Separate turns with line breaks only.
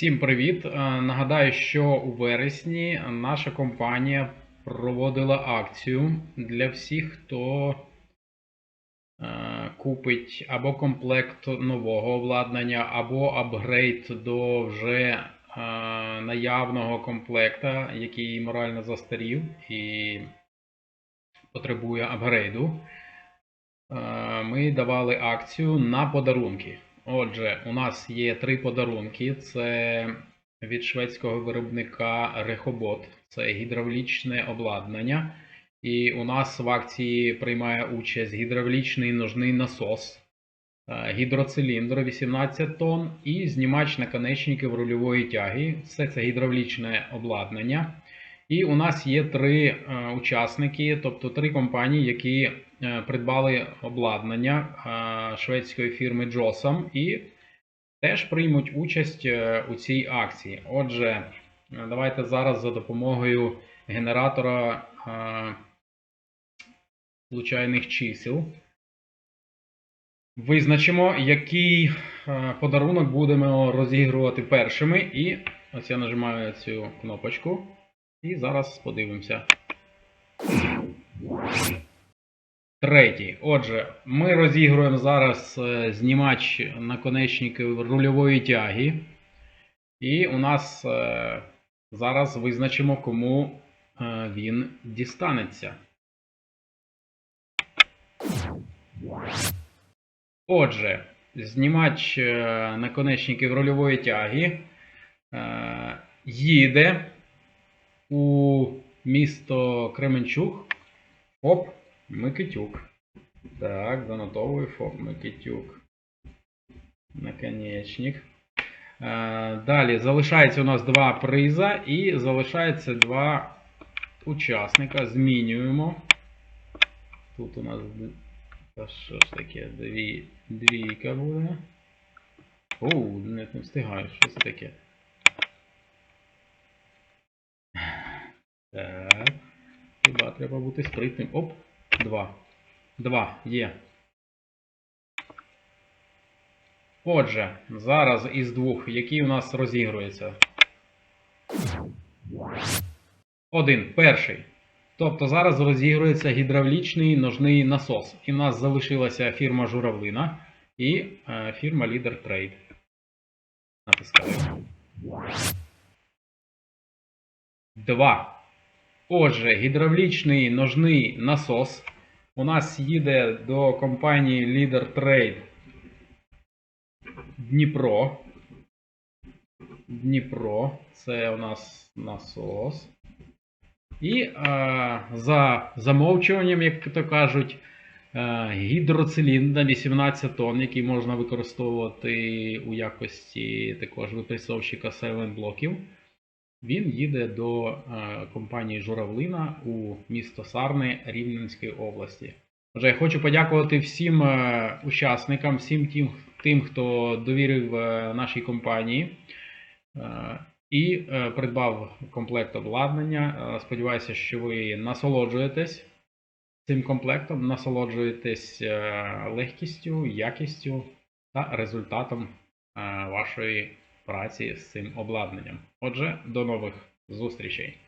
Всім привіт! Е, Нагадаю, що у вересні наша компанія проводила акцію для всіх, хто е, купить або комплект нового обладнання, або апгрейд до вже е, наявного комплекта, який морально застарів і потребує апгрейду. Ми давали акцію на подарунки. Отже, у нас є три подарунки: це від шведського виробника Рехобот, це гідравлічне обладнання. І у нас в акції приймає участь гідравлічний ножний насос, е, гідроциліндр 18 тонн і знімач наконечників рульової тяги. Все це гідравлічне обладнання. І у нас є три е, учасники, тобто три компанії, які е, придбали обладнання е, шведської фірми Josam і теж приймуть участь у цій акції. Отже, давайте зараз за допомогою генератора случайних чисел визначимо, який подарунок будемо розігрувати першими. І ось я нажимаю цю кнопочку. І зараз подивимося. Третій. Отже, ми розігруємо зараз е, знімач наконечників рульової тяги. І у нас е, зараз визначимо, кому е, він дістанеться. Отже, знімач наконечників рульової тяги їде у місто Кременчук ФОП Микитюк. Так, занотовую ФОП Микитюк. Наконечник. Е, Далі залишається у нас два приза і залишається два учасника. Змінюємо. Тут у нас та що ж таке? Дві, двійка буде. Оу, не встигаю. Що це таке? Так. Хіба треба бути спритним. Оп, два. Два, є. Отже, зараз із двох, який у нас розігрується? Один. Перший. Тобто зараз розігрується гідравлічний ножний насос. І в нас залишилася фірма Журавлина і е, фірма Leader Trade. Натискаю. Два. Отже, гідравлічний ножний насос у нас їде до компанії Leader Trade Дніпро. Дніпро. Це у нас насос. І е, за замовчуванням, як то кажуть, е, гідроциліндр 18 тонн, який можна використовувати у якості також випресовщика 7 блоків. Він їде до е, компанії Журавлина у місто Сарни Рівненської області. Отже, я хочу подякувати всім е, учасникам, всім тим, тим хто довірив е, нашій компанії і придбав комплект обладнання. Сподіваюся, що ви насолоджуєтесь цим комплектом, насолоджуєтесь легкістю, якістю та результатом вашої праці з цим обладнанням. Отже, до нових зустрічей!